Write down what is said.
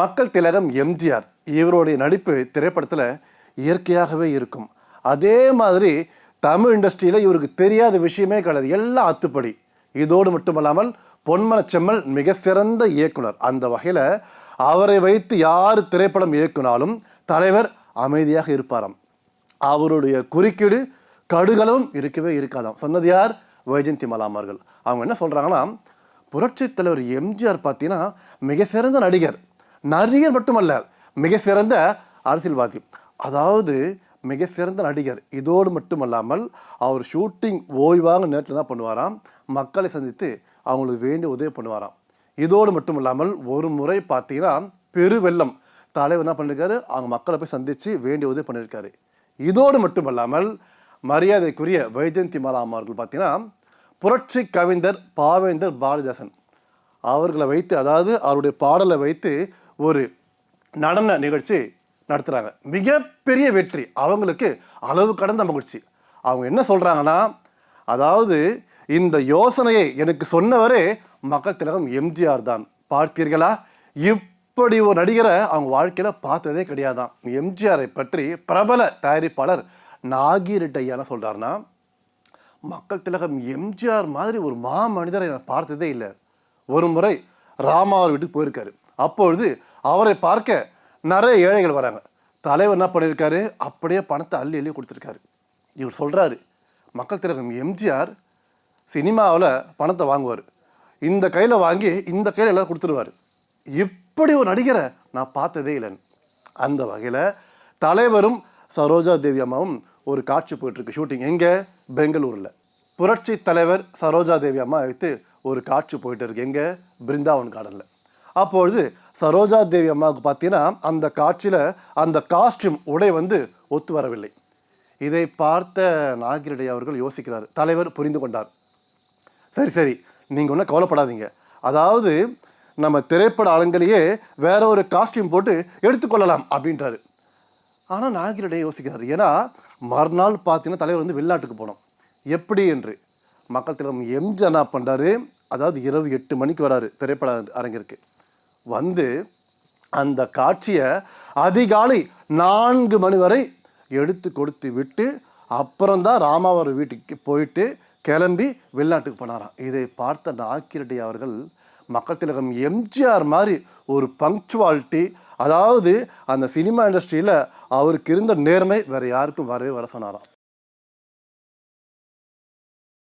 மக்கள் திலகம் எம்ஜிஆர் இவருடைய நடிப்பு திரைப்படத்தில் இயற்கையாகவே இருக்கும். அதே மாதிரி தமிழ் இண்டஸ்ட்ரியில் இவருக்கு தெரியாத விஷயமே கிடையாது. எல்லாம் அத்துப்படி. இதோடு மட்டுமல்லாமல் பொன்மன செம்மல் மிக சிறந்த இயக்குனர். அந்த வகையில் அவரை வைத்து யார் திரைப்படம் இயக்குனாலும் தலைவர் அமைதியாக இருப்பாராம். அவருடைய குறுக்கீடு கடுகளவும் இருக்கவே இருக்காதாம். சொன்னது யார்? வைஜந்தி மலாமார்கள் அவங்க என்ன சொல்கிறாங்கன்னா புரட்சித் தலைவர் எம்ஜிஆர் பார்த்தீங்கன்னா மிக சிறந்த நடிகர். நடிகர் மட்டுமல்ல மிக சிறந்த அரசியல்வாதி. அதாவது மிக சிறந்த நடிகர். இதோடு மட்டுமல்லாமல் அவர் ஷூட்டிங் ஓய்வாக நேரத்தில் என்ன பண்ணுவாராம்? மக்களை சந்தித்து அவங்களுக்கு வேண்டிய உதவி பண்ணுவாராம். இதோடு மட்டும் இல்லாமல் ஒரு முறை பார்த்தீங்கன்னா பெருவெள்ளம். தலைவர் என்ன பண்ணியிருக்காரு அவங்க மக்களை போய் சந்தித்து வேண்டிய உதவி பண்ணியிருக்காரு இதோடு மட்டுமல்லாமல் மரியாதைக்குரிய வைஜெயந்தி மாலா அவர்கள் பார்த்தீங்கன்னா புரட்சி கவிஞர் பாவேந்தர் பாரதிதாசன். அவர்களை வைத்து அதாவது அவருடைய பாடலை வைத்து ஒரு நடன நிகழ்ச்சி நடத்துகிறாங்க மிகப்பெரிய வெற்றி. அவங்களுக்கு அளவு கடந்த மகிழ்ச்சி. அவங்க என்ன சொல்கிறாங்கன்னா அதாவது இந்த யோசனையை எனக்கு சொன்னவரே மக்கள் திலகம் எம்ஜிஆர் தான். பார்த்தீர்களா? இப்படி ஒரு நடிகரை அவங்க வாழ்க்கையில் பார்த்ததே கிடையாதான். எம்ஜிஆரை பற்றி பிரபல தயாரிப்பாளர் நாகிரெட்டி ஐயா சொல்கிறாருன்னா மக்கள் திலகம் எம்ஜிஆர் மாதிரி ஒரு மா மனிதரை நான் பார்த்ததே இல்லை. ஒரு முறை ராமாவர் வீட்டுக்கு போயிருக்காரு. அப்பொழுது அவரை பார்க்க நிறைய ஏழைகள் வராங்க. தலைவர் என்ன பண்ணியிருக்காரு அப்படியே பணத்தை அள்ளி அள்ளி கொடுத்துருக்காரு. இவர் சொல்கிறாரு மக்கள் திலகம் எம்ஜிஆர் சினிமாவில் பணத்தை வாங்குவார். இந்த கையில் வாங்கி இந்த கையில் எல்லாம் கொடுத்துருவார். இப்படி ஒரு நடிகரை நான் பார்த்ததே இல்லைன்னு. அந்த வகையில் தலைவரும் சரோஜா தேவி அம்மாவும் ஒரு காட்சி போயிட்டுருக்கு ஷூட்டிங் எங்கே? பெங்களூரில். புரட்சி தலைவர் சரோஜா தேவி அம்மா வைத்து ஒரு காட்சி போயிட்டு இருக்கு எங்கே? பிருந்தாவன் கார்டனில் அப்பொழுது சரோஜா தேவி அம்மாவுக்கு பார்த்தீங்கன்னா அந்த காட்சியில் அந்த காஸ்டியூம் உடை வந்து ஒத்து வரவில்லை. இதை பார்த்த நாகிரடை அவர்கள் யோசிக்கிறார். தலைவர் புரிந்து கொண்டார். சரி சரி நீங்கள் ஒன்றும் கவலைப்படாதீங்க. அதாவது நம்ம திரைப்பட அரங்கிலேயே வேற ஒரு காஸ்டியூம் போட்டு எடுத்துக்கொள்ளலாம் அப்படின்றாரு. ஆனால் நாகிரடை யோசிக்கிறார். ஏன்னா மறுநாள் பார்த்தீங்கன்னா தலைவர் வந்து வெளிநாட்டுக்கு போனோம். எப்படி என்று? மக்கள் தலைவர் எம்ஜி என்ன பண்ணுறாரு அதாவது இரவு எட்டு மணிக்கு வராரு திரைப்பட அரங்கிற்கு. வந்து அந்த காட்சியை அதிகாலை நான்கு மணி வரை எடுத்து கொடுத்து விட்டு அப்புறம்தான் ராமாவர் வீட்டுக்கு போயிட்டு கிளம்பி வெளிநாட்டுக்கு போனாராம். இதை பார்த்த நாக்கிரெட்டி அவர்கள் மக்கள் திலகம் எம்ஜிஆர் மாதிரி ஒரு பங்க்சுவாலிட்டி அதாவது அந்த சினிமா இண்டஸ்ட்ரியில் அவருக்கு இருந்த நேர்மை வேறு யாருக்கும் வரவே வர சொன்னாராம்.